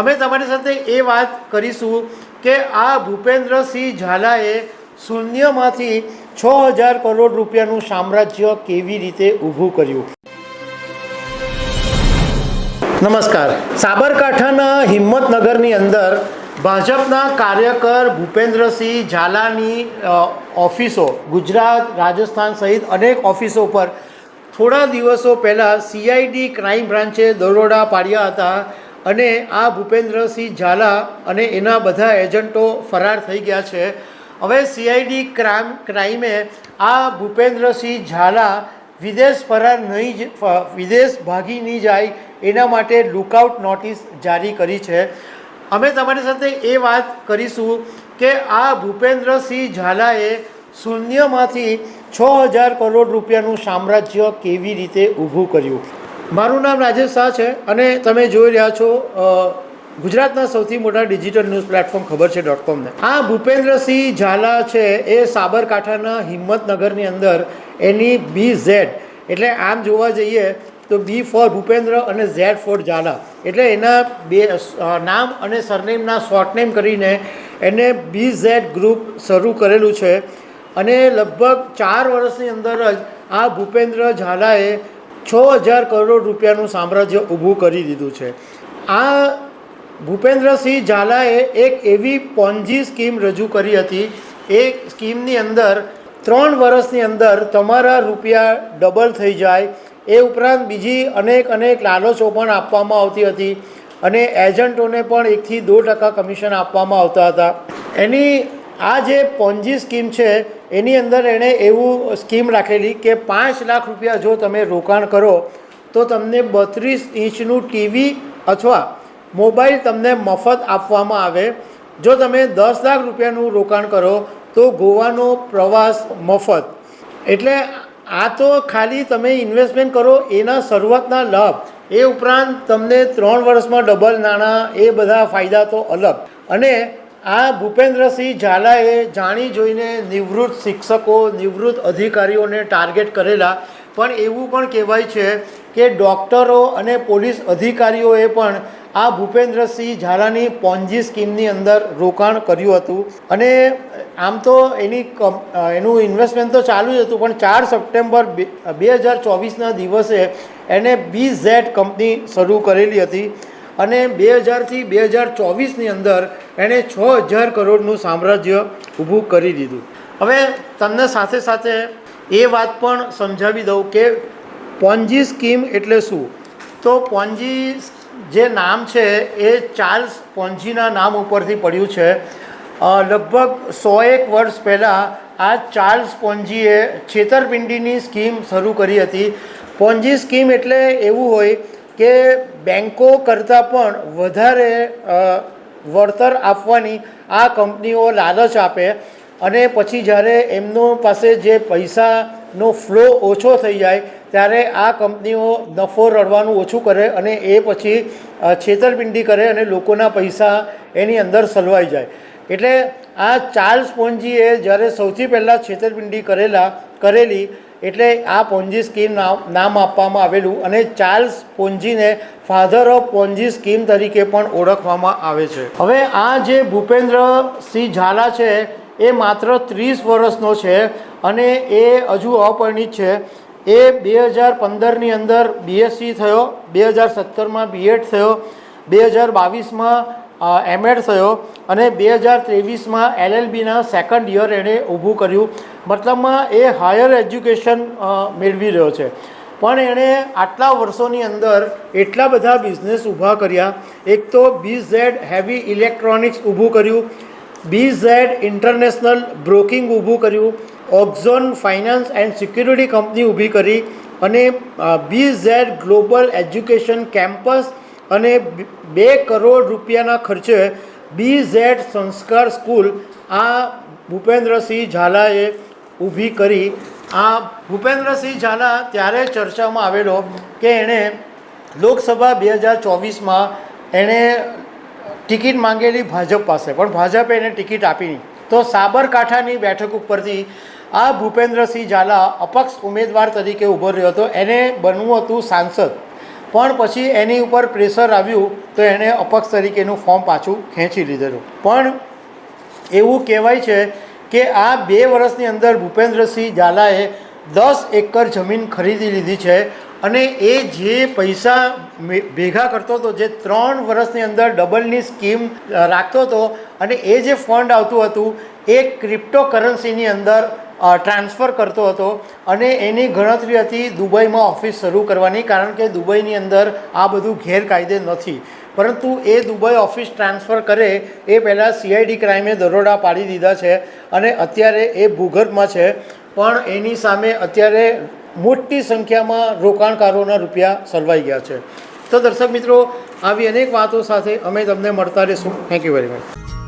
અમે તમારી સાથે એ વાત કરીશું કે આ ભૂપેન્દ્રસિંહ ઝાલાએ શૂન્યમાંથી છ હજાર કરોડ રૂપિયાનું સામ્રાજ્ય કેવી રીતે ઊભું કર્યું? નમસ્કાર. સાબરકાંઠાના હિંમતનગરની અંદર ભાજપના કાર્યકર ભૂપેન્દ્રસિંહ ઝાલાની ઓફિસો, ગુજરાત, રાજસ્થાન સહિત અનેક ઓફિસો પર થોડા દિવસો પહેલાં સીઆઈડી ક્રાઇમ બ્રાન્ચે દરોડા પાડ્યા હતા. અને આ ભૂપેન્દ્રસિંહ ઝાલા અને એના બધા એજન્ટો ફરાર થઈ ગયા છે. હવે સીઆઈડી ક્રાઇમ, ક્રાઇમે આ ભૂપેન્દ્રસિંહ ઝાલા વિદેશ ફરાર નહીં વિદેશ ભાગી નહીં જાય એના માટે લુકઆઉટ નોટિસ જારી કરી છે. અમે તમારી સાથે એ વાત કરીશું કે આ ભૂપેન્દ્રસિંહ ઝાલાએ શૂન્યમાંથી છ હજાર કરોડ રૂપિયાનું સામ્રાજ્ય કેવી રીતે ઊભું કર્યું? મારું નામ રાજેશ શાહ છે અને તમે જોઈ રહ્યા છો ગુજરાતના સૌથી મોટા ડિજિટલ ન્યૂઝ પ્લેટફોર્મ ખબર છે ડોટ કોમને. આ ભૂપેન્દ્રસિંહ ઝાલા છે એ સાબરકાંઠાના હિંમતનગરની અંદર એની બી ઝેડ. એટલે આમ જોવા જઈએ તો બી ફોર ભૂપેન્દ્ર અને ઝેડ ફોર ઝાલા. એટલે એના બે નામ અને સરનેમના શોર્ટ નેમ કરીને એને બી ઝેડ ગ્રુપ શરૂ કરેલું છે. અને લગભગ ચાર વર્ષની અંદર જ આ ભૂપેન્દ્ર ઝાલાએ છ હજાર કરોડ રૂપિયાનું સામ્રાજ્ય ઊભું કરી દીધું છે. આ ભૂપેન્દ્રસિંહ ઝાલાએ એક એવી પોન્જી સ્કીમ રજૂ કરી હતી. એ સ્કીમની અંદર ત્રણ વર્ષની અંદર તમારા રૂપિયા ડબલ થઈ જાય. એ ઉપરાંત બીજી અનેક અનેક લાલચો પણ આપવામાં આવતી હતી અને એજન્ટોને પણ એકથી દોઢ ટકા કમિશન આપવામાં આવતા હતા. એની આ જે પોન્જી સ્કીમ છે, એની અંદર એણે એવું સ્કીમ રાખેલી કે પાંચ લાખ રૂપિયા જો તમે રોકાણ કરો, તો તમને બત્રીસ ઇંચનું ટીવી અથવા મોબાઈલ તમને મફત આપવામાં આવે. જો તમે દસ લાખ રૂપિયાનું રોકાણ કરો, તો ગોવાનો પ્રવાસ મફત. એટલે આ તો ખાલી તમે ઇન્વેસ્ટમેન્ટ કરો, એના શરૂઆતના લાભ. એ ઉપરાંત તમને ત્રણ વર્ષમાં ડબલ નાણાં, એ બધા ફાયદા તો અલગ. અને આ ભૂપેન્દ્રસિંહ ઝાલાએ જાણી જોઈને નિવૃત્ત શિક્ષકો, નિવૃત્ત અધિકારીઓને ટાર્ગેટ કરેલા. પણ એવું પણ કહેવાય છે કે ડૉક્ટરો અને પોલીસ અધિકારીઓએ પણ આ ભૂપેન્દ્રસિંહ ઝાલાની પોન્જી સ્કીમની અંદર રોકાણ કર્યું હતું. અને આમ તો એની કમ, એનું ઇન્વેસ્ટમેન્ટ તો ચાલુ જ હતું, પણ ચાર સપ્ટેમ્બર બે હજાર ચોવીસના દિવસે એણે બી ઝેડ કંપની શરૂ કરેલી હતી. અને બે હજારથી બે હજાર ચોવીસની અંદર એણે છ હજાર કરોડનું સામ્રાજ્ય ઊભું કરી દીધું. હવે તમને સાથે સાથે એ વાત પણ સમજાવી દઉં કે પોન્જી સ્કીમ એટલે શું? તો પોન્જી જે નામ છે એ ચાર્લ્સ પોન્જીના નામ ઉપરથી પડ્યું છે. લગભગ સો એક વર્ષ પહેલાં આ ચાર્લ્સ પોન્જીએ છેતરપિંડીની સ્કીમ શરૂ કરી હતી. પોન્જી સ્કીમ એટલે એવું હોય કે બેન્કો કરતાં પણ વધારે વળતર આપવાની આ કંપનીઓ લાલચ આપે અને પછી જ્યારે એમનો પાસે જે પૈસાનો ફ્લો ઓછો થઈ જાય ત્યારે આ કંપનીઓ નફો રળવાનું ઓછું કરે અને એ પછી છેતરપિંડી કરે અને લોકોના પૈસા એની અંદર સલવાઈ જાય. એટલે આ ચાર્લ્સ પોન્જીએ જ્યારે સૌથી પહેલાં છેતરપિંડી કરેલા, કરેલી એટલે આ પોન્જી સ્કીમ નામ આપવામાં આવેલું અને ચાર્લ્સ પોન્જીને ફાધર ઓફ પોન્જી સ્કીમ તરીકે પણ ઓળખવામાં આવે છે. હવે આ જે ભૂપેન્દ્રસિંહ ઝાલા છે, એ માત્ર ત્રીસ વર્ષનો છે અને એ હજુ અપરિણિત છે. એ બે હજાર પંદરની અંદર બીએસસી થયો, બે હજાર સત્તરમાં બીએડ થયો, બે હજાર બાવીસમાં એમએડ થયો અને બે હજાર ત્રેવીસમાં એલએલબીના સેકન્ડ યર એણે ઊભું કર્યું. મતલબમાં એ હાયર એજ્યુકેશન મેળવી રહ્યો છે. પણ એણે આટલા વર્ષોની અંદર એટલા બધા બિઝનેસ ઊભા કર્યા. એક તો બી ઝેડ હેવી ઇલેક્ટ્રોનિક્સ ઊભું કર્યું. બી ઝેડ ઇન્ટરનેશનલ બ્રોકિંગ ઊભું કર્યું. ઓક્ઝોન ફાઇનાન્સ એન્ડ સિક્યુરિટી કંપની ઊભી કરી. અને B Z global education campus અને બે કરોડ રૂપિયાના ખર્ચે બી ઝેડ સંસ્કાર સ્કૂલ આ ભૂપેન્દ્રસિંહ ઝાલાએ ઊભી કરી. આ ભૂપેન્દ્રસિંહ ઝાલા ત્યારે ચર્ચામાં આવેલો કે એણે લોકસભા બે હજાર ચોવીસમાં એણે ટિકિટ માંગેલી ભાજપ પાસે, પણ ભાજપે એને ટિકિટ આપી નહીં. તો સાબરકાંઠાની બેઠક ઉપરથી આ ભૂપેન્દ્રસિંહ ઝાલા અપક્ષ ઉમેદવાર તરીકે ઊભો રહ્યો હતો. એને બનવું હતું સાંસદ. પણ પછી એની ઉપર પ્રેશર આવ્યું તો એણે અપક્ષ તરીકેનું ફોર્મ પાછું ખેંચી લીધેલું. પણ એવું કહેવાય છે કે આ બે વર્ષની અંદર ભૂપેન્દ્રસિંહ ઝાલાએ દસ એકર જમીન ખરીદી લીધી છે અને એ જે પૈસા ભેગા કરતો હતો, જે ત્રણ વર્ષની અંદર ડબલની સ્કીમ રાખતો હતો અને એ જે ફંડ આવતું હતું, એ ક્રિપ્ટો કરન્સીની અંદર ટ્રાન્સફર કરતો હતો અને એની ગણતરી હતી દુબઈમાં ઓફિસ શરૂ કરવાની, કારણ કે દુબઈની અંદર આ બધું ગેરકાયદે નથી. પરંતુ એ દુબઈ ઓફિસ ટ્રાન્સફર કરે એ પહેલાં સીઆઈડી ક્રાઇમે દરોડા પાડી દીધા છે અને અત્યારે એ ભૂગર્ભમાં છે. પણ એની સામે અત્યારે મોટી સંખ્યામાં રોકાણકારોના રૂપિયા સલવાઈ ગયા છે. તો દર્શક મિત્રો, આવી અનેક વાતો સાથે અમે તમને મળતા રહીશું. Thank you very much